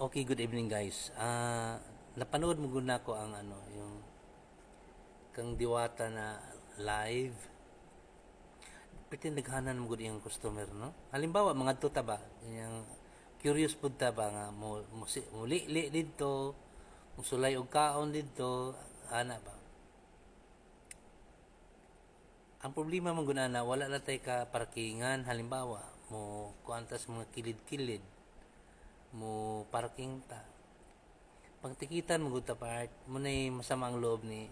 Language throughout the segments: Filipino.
Okay, good evening guys. Ah, napanood mo guna ko ang ano, yung kang diwata na live. Piti naghanan mo gud yung customer, no? Halimbawa, mga tuta ba? Yung curious pud ta ba nga mo mo, mo li, li dito, mo sulay og kaon dito, ana ba? Ang problema man guna na wala na tay ka parkingan halimbawa mo kuantas mga kilid-kilid mo parking ta. Pagtikitan mo ta part mo na masama ang loob ni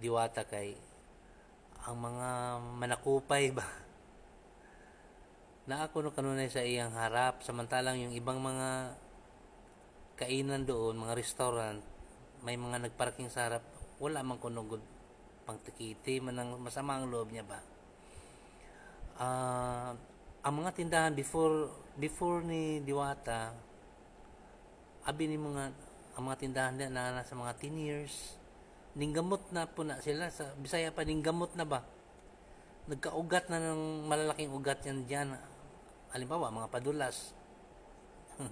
diwata kay ang mga manakupay ba? Na ako no kanunay sa iyang harap samantalang yung ibang mga kainan doon mga restaurant may mga nagparking sa harap wala man kuno gud pangtikiti man ang masama ang loob niya ba? Ah, ang mga tindahan before before ni Diwata abi ni mga ang mga tindahan na, na nasa mga 10 years ninggamot na po na sila. Sa Bisaya pa ninggamot na ba? Nagkaugat na ng malalaking ugat yan diyan halimbawa mga padulas.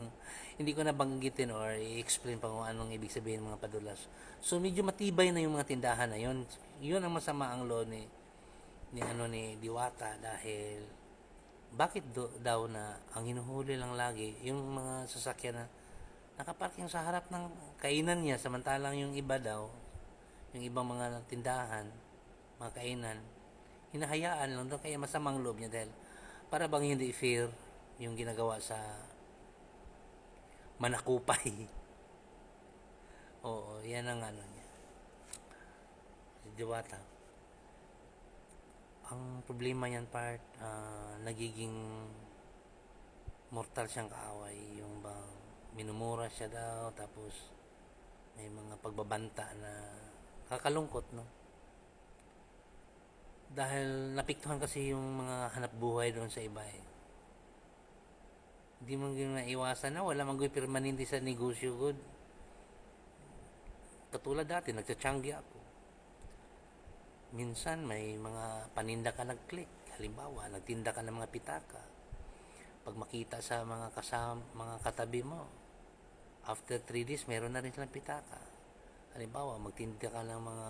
Hindi ko na banggitin or i-explain pa kung anong ibig sabihin ng mga padulas. So medyo matibay na yung mga tindahan na yun. Yun ang masama ang loob ni ni ano ni Diwata dahil bakit do, daw na ang hinuhuli lang lagi yung mga sasakyan na nakaparking sa harap ng kainan niya samantalang yung iba daw yung ibang mga tindahan mga kainan hinahayaan lang daw kaya masamang loob niya dahil para bang hindi fair yung ginagawa sa manakupay. Oo yan ang ano niya. Si Diwata ang problema yan part ah, nagiging mortal siyang kaaway. Yung bang minumura siya daw tapos may mga pagbabanta na kakalungkot no? Dahil napiktuhan kasi yung mga hanap buhay doon sa iba eh. Hindi yung naiwasan na wala man gawin permanente sa negosyo good. Katulad dati nagtsatsyanggi ako minsan may mga paninda ka nag-click. Halimbawa, nagtinda ka ng mga pitaka. Pag makita sa mga kasama, mga katabi mo, after 3 days, meron na rin silang pitaka. Halimbawa, magtinda ka ng mga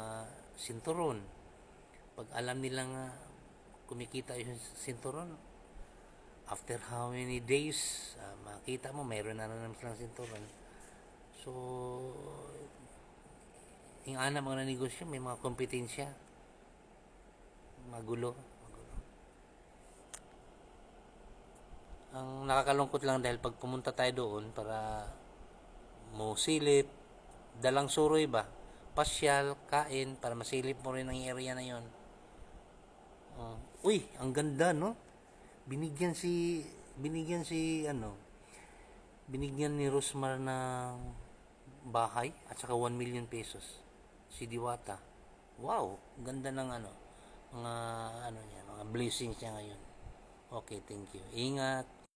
sinturon. Pag alam nilang ah, kumikita yung sinturon, after how many days, ah, makita mo, meron na naman silang sinturon. So, yung ana mga negosyo, may mga kompetensya magulo. magulo. Ang nakakalungkot lang dahil pag pumunta tayo doon para musilip, dalang suroy ba? Pasyal, kain, para masilip mo rin ang area na yon. Uh, uy, ang ganda, no? Binigyan si, binigyan si, ano, binigyan ni Rosmar ng bahay at saka 1 million pesos. Si Diwata. Wow, ganda ng ano mga ano niya, mga blessings niya ngayon. Okay, thank you. Ingat.